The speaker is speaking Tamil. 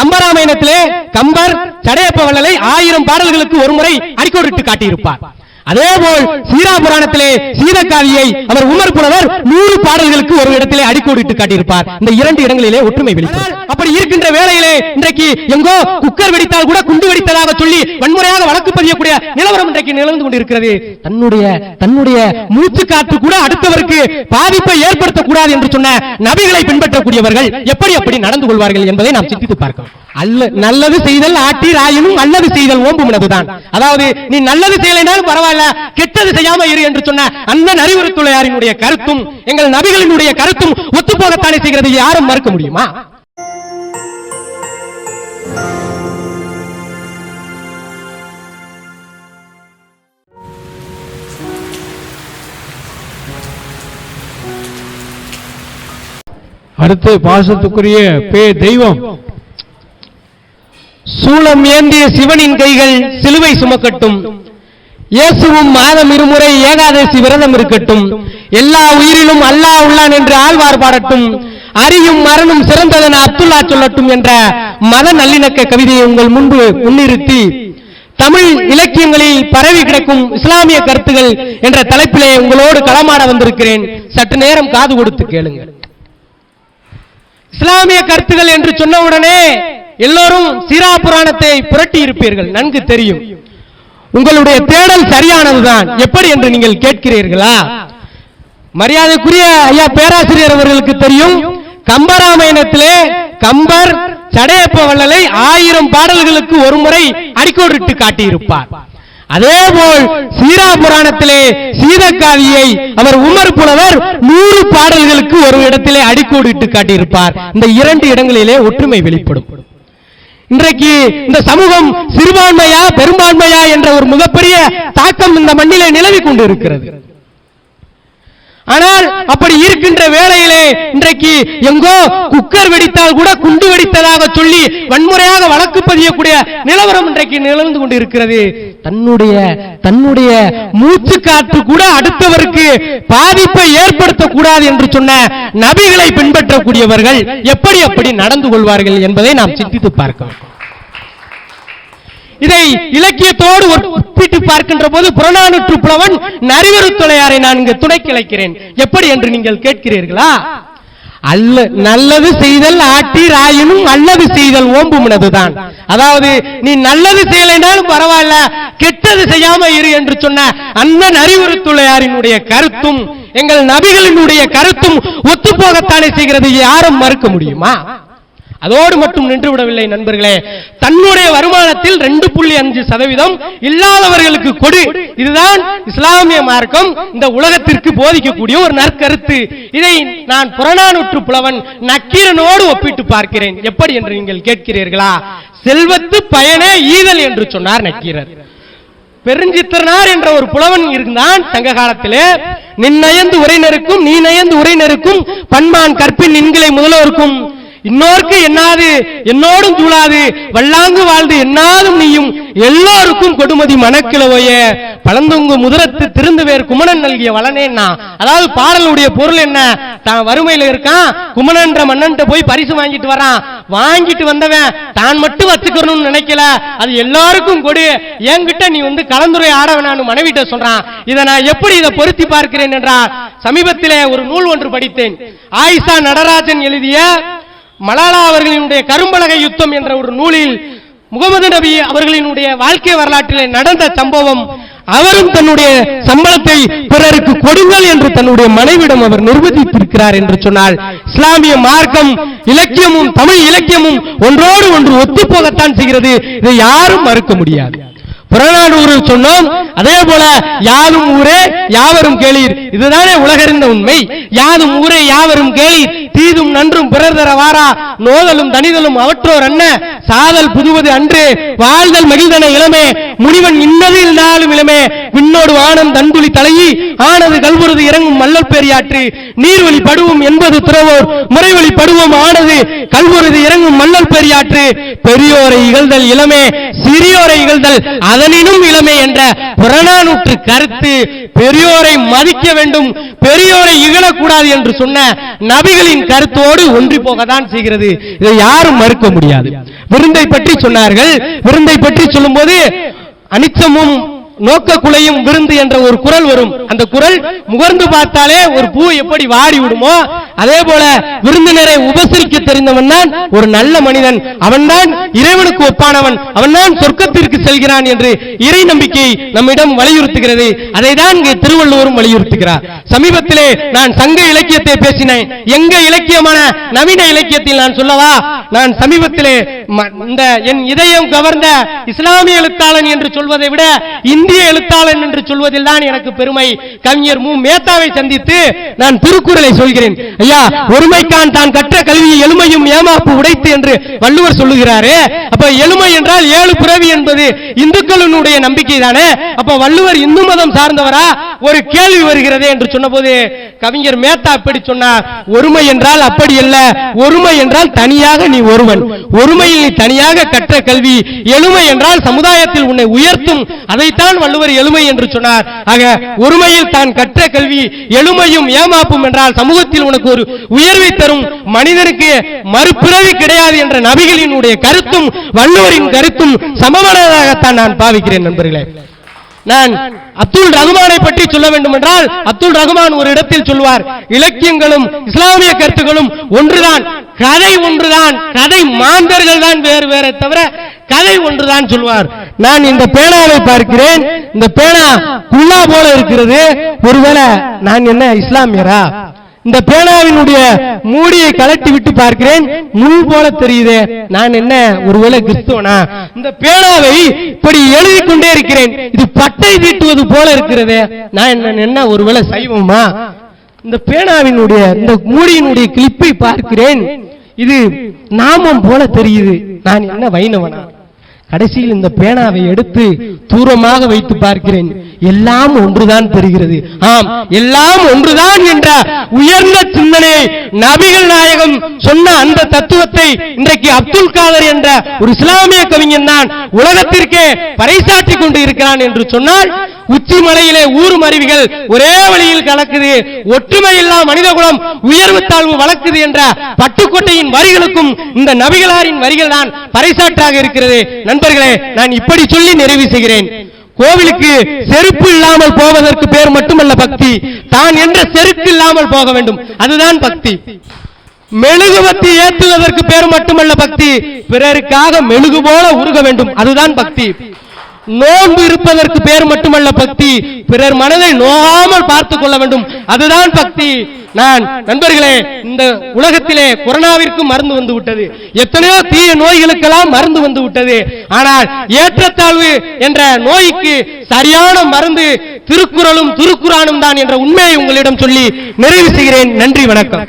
கம்பராமாயணத்திலே கம்பர் சடையப்ப வள்ளலை ஆயிரம் பாடல்களுக்கு ஒருமுறை அடிக்கோடிட்டு காட்டியிருப்பார். அதேபோல் சீரா புராணத்திலே சீதக்காவியை அவர் உமர் புலவர் நூறு பாடல்களுக்கு ஒரு இடத்திலே அடிக்கோடிட்டு காட்டியிருப்பார். இந்த இரண்டு இடங்களிலே ஒற்றுமை வெளிப்படும். அப்படி இருக்கின்ற வேளையிலே இன்றைக்கு எங்கோ குக்கர் வெடித்தால் கூட விட்டதாக சொல்லி வன்முறையாக வழக்கு பதியக்கூடிய நிலவரம் இன்றைக்கு நிலர்ந்து கொண்டிருக்கிறது. தன்னுடைய தன்னுடைய மூச்சு காற்று கூட அடுத்தவருக்கு பாதிப்பை ஏற்படுத்தக்கூடாது என்று சொன்ன நபிகளை பின்பற்றக்கூடியவர்கள் எப்படி அப்படி நடந்து கொள்வார்கள் என்பதை நாம் சிந்தித்து பார்க்கலாம் அல்ல நல்லது செய்தல் ஆட்டி ராயினும் நல்லது செய்தல் ஓம்பும் என்பதுதான் அதாவது நீ நல்லது செய்யலைனாலும் பரவாயில்ல கெட்டது செய்யாம இரு என்று சொன்ன அந்த அறிவுறுத்துள்ளையாரினுடைய கருத்தும் எங்கள் நபிகளினுடைய கருத்தும் ஒத்துப்போகத்தானே செய்கிறது யாரும் மறுக்க முடியுமா? அடுத்து பாசத்துக்குரிய பே தெய்வம். சூளம் ஏந்திய சிவனின் கைகள் சிலுவை சுமக்கட்டும். இயேசுவும் மாதம் இருமுறை ஏகாதசி விரதம் இருக்கட்டும். எல்லா உயிரிலும் அல்லாஹ் உள்ளான் என்று ஆழ்வார் பாடட்டும். அறியும் மரணும் சிறந்ததென அப்துல்லா சொல்லட்டும் என்ற மத நல்லிணக்க கவிதையை உங்கள் முன்பு முன்னிறுத்தி தமிழ் இலக்கியங்களில் பரவி கிடக்கும் இஸ்லாமிய கருத்துகள் என்ற தலைப்பிலே உங்களோடு களமாட வந்திருக்கிறேன். சற்று நேரம் காது கொடுத்து கேளுங்கள். இஸ்லாமிய கருத்துகள் என்று சொன்னவுடனே எல்லோரும் சீரா புராணத்தை புரட்டி இருப்பீர்கள் நன்கு தெரியும். உங்களுடைய தேடல் சரியானதுதான். எப்படி என்று நீங்கள் கேட்கிறீர்களா? மரியாதைக்குரிய ஐயா பேராசிரியர் அவர்களுக்கு தெரியும். கம்பராமாயணத்திலே கம்பர் சடையப்ப வள்ளலை ஆயிரம் பாடல்களுக்கு ஒரு முறை அடிக்கோடிட்டு காட்டியிருப்பார். அதேபோல் சீரா புராணத்திலே சீதக்காவியை அவர் உமர் புலவர் நூறு பாடல்களுக்கு ஒரு இடத்திலே அடிக்கோடிட்டு காட்டியிருப்பார். இந்த இரண்டு இடங்களிலே ஒற்றுமை வெளிப்படும். இன்றைக்கு இந்த சமூகம் சிறுபான்மையா பெரும்பான்மையா என்ற ஒரு மிகப்பெரிய தாக்கம் இந்த மண்ணிலே நிலவி கொண்டு இருக்கிறது ஆனால் அப்படி இருக்கின்ற வேளையிலே இன்றைக்கு எங்கோ குக்கர் வெடித்தால் கூட குண்டு வெடித்ததாக சொல்லி வன்முறையாக வழக்கு பதியக்கூடிய நிலவரம் இன்றைக்கு நிலந்து கொண்டு இருக்கிறது தன்னுடைய தன்னுடைய மூச்சு காற்று கூட அடுத்தவருக்கு பாதிப்பை ஏற்படுத்தக்கூடாது என்று சொன்ன நபிகளை பின்பற்றக்கூடியவர்கள் எப்படி அப்படி நடந்து கொள்வார்கள் என்பதை நாம் சிந்தித்து பார்க்க இதை இலக்கியத்தோடு ஒப்பிட்டு பார்க்கின்ற போது புறநானூற்று புலவன் நரிவருத்துளையாரை நான் இங்கு துணை கிளைக்கிறேன் எப்படி என்று நீங்கள் கேட்கிறீர்களா? அல்ல நல்லது செய்தல் ஆட்டி ராயினும் நல்லது செய்தல் ஓம்புமினதுதான். அதாவது நீ நல்லது செய்யலைனாலும் பரவாயில்ல கெட்டது செய்யாம இரு என்று சொன்ன அந்த அறிவுறுத்துள்ளையாரினுடைய கருத்தும் எங்கள் நபிகளினுடைய கருத்தும் ஒத்துப்போகத்தானே செய்கிறது யாரும் மறுக்க முடியுமா? அதோடு மட்டும் நின்றுவிடவில்லை நண்பர்களே. தன்னுடைய வருமானத்தில் ரெண்டு புள்ளி அஞ்சு சதவீதம் இல்லாதவர்களுக்கு கொடு. இதுதான் இஸ்லாமிய மார்க்கம். இந்த உலகத்திற்கு போதிக்கக்கூடிய ஒரு நற்கருத்து. இதை நான் புறநானூற்று புலவன் நக்கீரனோடு ஒப்பிட்டு பார்க்கிறேன். எப்படி என்று நீங்கள் கேட்கிறீர்களா? செல்வத்து பயனே ஈதல் என்று சொன்னார் நக்கீரர். பெருஞ்சித்திரனார் என்ற ஒரு புலவன் இருந்தான் சங்க காலத்திலே. நின்னயந்து உரைநருக்கும் நீ நயந்து உரைநருக்கும் பண்பான் கற்பின் நின்களை முதல்வருக்கும். இன்னோர்க்கு என்னாது? என்னோடும் தூளாது. வல்லாங்கு வாழ்ந்து என்னாலும் நீயும்? எல்லோருக்கும் கொடுமதி மனக்கிழவைய பழந்தொங்கு முதலத்து திருந்து வேர் குமணன் நல்கிய வளனேன்னா? அதாவது பாடலுடைய பொருள் என்ன? தான் வறுமையில இருக்கான். குமணன்ற மன்னன்ட்ட போய் பரிசு வாங்கிட்டு வரான். வாங்கிட்டு வந்தவன் தான் மட்டும் வச்சுக்கணும்னு நினைக்கல. அது எல்லாருக்கும் கொடு. என்கிட்ட நீ வந்து கலந்துரை ஆடவனான்னு மனைவிட்ட சொல்றான். இதை நான் எப்படி இதை பொருத்தி பார்க்கிறேன் என்றால் சமீபத்திலே ஒரு நூல் ஒன்று படித்தேன். ஆயிஷா நடராஜன் எழுதிய மலாலா அவர்களினுடைய கரும்பலகை யுத்தம் என்ற ஒரு நூலில் முகமது நபி அவர்களினுடைய வாழ்க்கை வரலாற்றில் நடந்த சம்பவம் அவரும் தன்னுடைய சம்பளத்தை பிறருக்கு கொடுங்கள் என்று தன்னுடைய மனைவிடம் அவர் நிர்வகித்திருக்கிறார் என்று சொன்னால் இஸ்லாமிய மார்க்கம் இலக்கியமும் தமிழ் இலக்கியமும் ஒன்றோடு ஒன்று ஒத்துப்போகத்தான் செய்கிறது. இதை யாரும் மறுக்க முடியாது. புறநானூறு சொன்னோம். அதே போல யாதும் ஊரே யாவரும் கேளீர். இதுதானே உலகறிந்த உண்மை. யாதும் ஊரே யாவரும் கேளீர். தீதும் நன்றும் பிறர் தர வாரா. நோதலும் தனிதலும் அவற்றோர் அன்ன. சாதல் புதுவது அன்று. வாழ்தல் மகிழ்ந்தன இளமே. முனிவன் இன்னது இருந்தாலும் இளமே. விண்ணோடு வானம் தண்டுளி தலையி ஆனது கல்புறது இறங்கும் மல்லல் பெரியாற்று. நீர்வழி படுவோம் என்பது துறவோர் முறைவழி படுவோம் ஆனது கல்முருது இறங்கும் மல்லல் பெரியாற்று. பெரியோரை இகழ்தல் இளமே சிறியோரை இகழ்தல் அதனினும் இளமே என்ற புறநானூற்று கருத்து பெரியோரை மதிக்க வேண்டும் பெரியோரை இகழக்கூடாது என்று சொன்ன நபிகளின் கருத்தோடு ஒன்றி போகத்தான் செய்கிறது. இதை யாரும் மறுக்க முடியாது. விருந்தை பற்றி சொன்னார்கள். விருந்தை பற்றி சொல்லும்போது அனிச்சமும் நோக்க குலையும் விருந்து என்ற ஒரு குரல் வரும். அந்த குரல் முகர்ந்து பார்த்தாலே ஒரு பூ எப்படி வாடி விடுமோ அதே போல விருந்தினரை உபசரிக்க தெரிந்தவன் தான் ஒரு நல்ல மனிதன். அவன்தான் இறைவனுக்கு ஒப்பானவன். அவன்தான் சொர்க்கத்திற்கு செல்கிறான் என்று இறை நம்பிக்கை நம்மிடம் வலியுறுத்துகிறது. அதை தான் இங்கே திருவள்ளுவரும் வலியுறுத்துகிறார். சமீபத்திலே நான் சங்க இலக்கியத்தை பேசினேன். எங்க இலக்கியமான நவீன இலக்கியத்தில் நான் சொல்லவா? நான் சமீபத்திலே ம- இந்த என் இதயம் கவர்ந்த இஸ்லாமிய எழுத்தாளன் என்று சொல்வதை விட இந்திய எழுத்தாளன் என்று சொல்வதில் தான் எனக்கு பெருமை. கவிஞர் மு. மேத்தாவை சந்தித்து நான் திருக்குறளை சொல்கிறேன். ஐயா ஒருமைக்கான் தான் கற்ற கல்வியை எளிமையும் ஏமாப்பு உடைத்து என்று வள்ளுவர் சொல்லுகிறாரே. அப்ப எளிமை என்றால் ஏழு பிறவி என்பது இந்துக்களினுடைய நம்பிக்கை தானே அப்ப வள்ளுவர் இந்து மதம் சார்ந்தவரா? ஒரு கேள்வி வருகிறது என்று சொன்னபோது கவிஞர் மேத்தா அப்படி சொன்னார் ஒருமை என்றால் அப்படி அல்ல ஒருமை என்றால் தனியாக நீ ஒருவன். ஒருமையில் நீ தனியாக கற்ற கல்வி எளிமை என்றால் சமுதாயத்தில் உன்னை உயர்த்தும். அதைத்தான் வள்ளுவர் எளிமை என்று சொன்னார். ஆக ஒருமையில் தான் கற்ற கல்வி எளிமையும் ஏமாப்பும் என்றால் சமூகத்தில் உனக்கு ஒரு உயர்வை தரும். மனிதனுக்கு மறுபிறவி கிடையாது என்ற நபிகளினுடைய கருத்தும் வள்ளுவரின் கருத்தும் சமமானதாகத்தான் நான் பாவிக்கிறேன் நண்பர்களே. நான் அப்துல் ரகுமானை பற்றி சொல்ல வேண்டும் என்றால் அப்துல் ரகுமான் ஒரு இடத்தில் சொல்வார் இலக்கியங்களும் இஸ்லாமிய கருத்துகளும் ஒன்றுதான் கதை ஒன்றுதான் கதை மாந்தர்கள் தான் வேறு வேற தவிர கதை ஒன்றுதான் சொல்வார். நான் இந்த பேனாவை பார்க்கிறேன் இந்த பேனா குல்லா போல இருக்கிறது ஒருவேளை நான் என்ன இஸ்லாமியரா? இந்த பேனாவினுடைய மூடியை கலட்டி விட்டு பார்க்கிறேன். முள் போல தெரியுதே. நான் என்ன? ஒருவேளை கிறிஸ்துவனா? இந்த பேனாவை இப்படி எழுதி கொண்டே இருக்கிறேன். இது பட்டை தீட்டுவது போல இருக்கிறதே. நான் என்ன என்ன ஒருவேளை சைவமா? இந்த பேனாவினுடைய இந்த மூடியினுடைய கிளிப்பை பார்க்கிறேன். இது நாமம் போல தெரியுது. நான் என்ன வைணவனா? கடைசியில் இந்த பேனாவை எடுத்து தூரமாக வைத்து பார்க்கிறேன். எல்லாம் ஒன்றுதான் தெரிகிறது ஆம் எல்லாம் ஒன்றுதான் என்ற உயர்ந்த சிந்தனையை நபிகள் நாயகம் சொன்ன அந்த தத்துவத்தை இன்றைக்கு அப்துல் காதர் என்ற ஒரு இஸ்லாமிய கவிஞன் தான் உலகத்திற்கே பறைசாற்றி கொண்டு இருக்கிறான் என்று சொன்னால் உச்சி மலையிலே ஊரும் அருவிகள் ஒரே வழியில் கலக்குது ஒற்றுமை இல்லா மனிதகுலம் உயர்வு தாழ்வு வளர்க்குது என்ற பட்டுக்கோட்டையின் வரிகளுக்கும் இந்த நபிகளாரின் வரிகள் தான் பறைசாற்றாக இருக்கிறது. நண்பர்களே நான் இப்படி சொல்லி நிறைவு செய்கிறேன். கோவிலுக்கு செருப்பு இல்லாமல் போவதற்கு பேர் மட்டுமல்ல பக்தி. தான் என்ற செருக்கு இல்லாமல் போக வேண்டும். அதுதான் பக்தி. மெழுகுவத்தி ஏற்றுவதற்கு பேர் மட்டுமல்ல பக்தி. பிறருக்காக மெழுகு போல உருக வேண்டும். அதுதான் பக்தி. நோன்பு இருப்பதற்கு பேர் மட்டுமல்ல பக்தி. பிறர் மனதை நோகாமல் பார்த்துக் கொள்ள வேண்டும். அதுதான் பக்தி. நான் நண்பர்களே இந்த உலகத்திலே கொரோனாவிற்கு மருந்து வந்து விட்டது. எத்தனையோ தீய நோய்களுக்கெல்லாம் மருந்து வந்து விட்டது. ஆனால் ஏற்றத்தாழ்வு என்ற நோய்க்கு சரியான மருந்து திருக்குறளும் திருக்குறானும் தான் என்ற உண்மையை உங்களிடம் சொல்லி நிறைவு செய்கிறேன். நன்றி வணக்கம்.